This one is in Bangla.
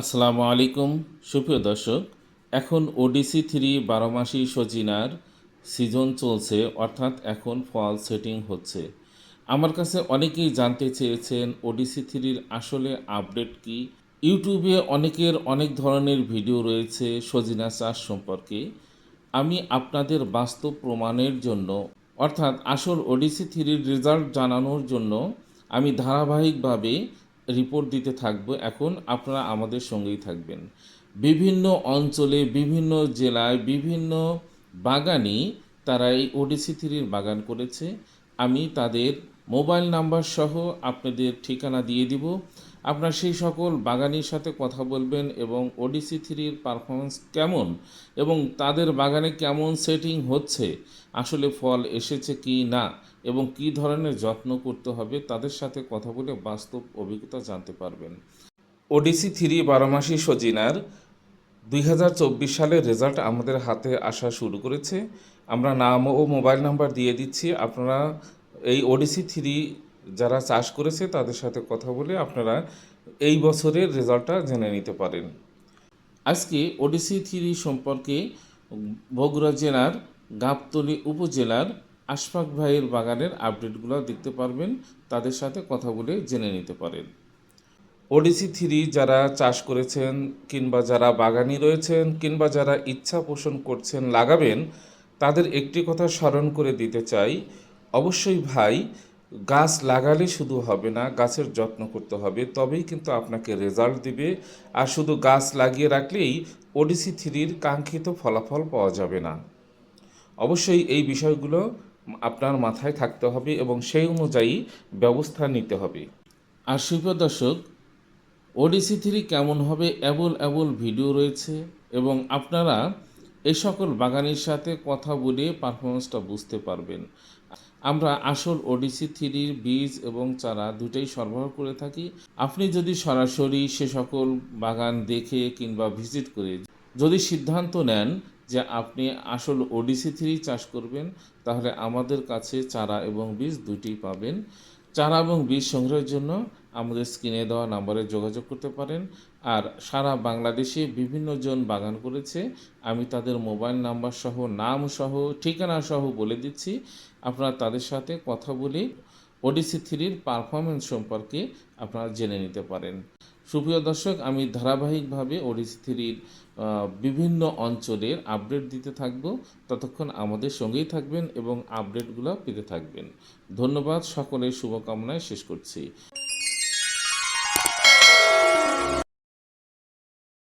আসসালামু আলাইকুম, সুপ্রিয় দর্শক। এখন ওডিসি থ্রি বারো মাসি সজিনার সিজন চলছে, অর্থাৎ এখন ফল সেটিং হচ্ছে। আমার কাছে অনেকেই জানতে চেয়েছেন ওডিসি থ্রির আসলে আপডেট কি। ইউটিউবে অনেকের অনেক ধরনের ভিডিও রয়েছে সজিনা চাষ সম্পর্কে। আমি আপনাদের বাস্তব প্রমাণের জন্য, অর্থাৎ আসল ওডিসি থ্রির রেজাল্ট জানানোর জন্য আমি ধারাবাহিকভাবে রিপোর্ট দিতে থাকব। এখন আপনারা আমাদের সঙ্গেই থাকবেন। বিভিন্ন অঞ্চলে, বিভিন্ন জেলায়, বিভিন্ন বাগানি তারা এই ওডিসি থ্রির বাগান করেছে। আমি তাদের মোবাইল নাম্বার সহ আপনাদের ঠিকানা দিয়ে দিব। আপনার সেই সকল বাগানির সাথে কথা বলবেন এবং ওডিসি থ্রির পারফরমেন্স কেমন এবং তাদের বাগানে কেমন সেটিং হচ্ছে, আসলে ফল এসেছে কি না এবং কি ধরনের যত্ন করতে হবে তাদের সাথে কথা বলে বাস্তব অভিজ্ঞতা জানতে পারবেন। ওডিসি থ্রি বারোমাসি সজিনার দুই হাজার চব্বিশ সালের রেজাল্ট আমাদের হাতে আসা শুরু করেছে। আমরা নাম ও মোবাইল নাম্বার দিয়ে দিচ্ছি। আপনারা এই ওডিসি থ্রি যারা চাষ করেছে তাদের সাথে কথা বলে আপনারা এই বছরের রেজাল্টটা জেনে নিতে পারেন। আজকে ওডিসি থ্রি সম্পর্কে বগুড়া জেলার গাবতলী উপজেলার আশফাক ভাইয়ের বাগানের আপডেটগুলো দেখতে পারবেন, তাদের সাথে কথা বলে জেনে নিতে পারেন। ওডিসি থ্রি যারা চাষ করেছেন কিংবা যারা বাগানি রয়েছেন কিংবা যারা ইচ্ছা পোষণ করছেন লাগাবেন, তাদের একটি কথা স্মরণ করে দিতে চাই। অবশ্যই ভাই গাছ লাগালে শুধু হবে না, গাছের যত্ন করতে হবে, তবেই কিন্তু আপনাকে রেজাল্ট দিবে। আর শুধু গাছ লাগিয়ে রাখলেই ওডিসি থ্রির কাঙ্ক্ষিত ফলাফল পাওয়া যাবে না। অবশ্যই এই বিষয়গুলো আপনার মাথায় থাকতে হবে এবং সেই অনুযায়ী ব্যবস্থা নিতে হবে। আর সুপ্রিয় দর্শক ওডিসি থ্রি কেমন হবে অ্যাবল অ্যাবল ভিডিও রয়েছে এবং আপনারা এই সকল বাগানের সাথে কথা বলে পারফরমেন্সটা বুঝতে পারবেন। আমরা আসল ওডিসি থ্রির বীজ এবং চারা দুটোই সরবরাহ করে থাকি। আপনি যদি সরাসরি সে সকল বাগান দেখে কিংবা ভিজিট করে যদি সিদ্ধান্ত নেন যে আপনি আসল ওডিসি থ্রি চাষ করবেন, তাহলে আমাদের কাছে চারা এবং বীজ দুটি পাবেন। চারা এবং বীজ সংগ্রহের জন্য আমাদের স্ক্রিনে দেওয়া নাম্বারে যোগাযোগ করতে পারেন। আর সারা বাংলাদেশে বিভিন্ন জন বাগান করেছে। আমি তাদের মোবাইল নাম্বার সহ, নাম সহ, ঠিকানা সহ বলে দিচ্ছি। আপনারা তাদের সাথে কথা বলে ওডিসি থ্রির পারফরমেন্স সম্পর্কে আপনারা জেনে নিতে পারেন। সুপ্রিয় দর্শক, আমি ধারাবাহিকভাবে ওডিসি থ্রির বিভিন্ন অঞ্চলের আপডেট দিতে থাকব। ততক্ষণ আমাদের সঙ্গেই থাকবেন এবং আপডেটগুলো পেতে থাকবেন। ধন্যবাদ, সকলের শুভকামনায় শেষ করছি।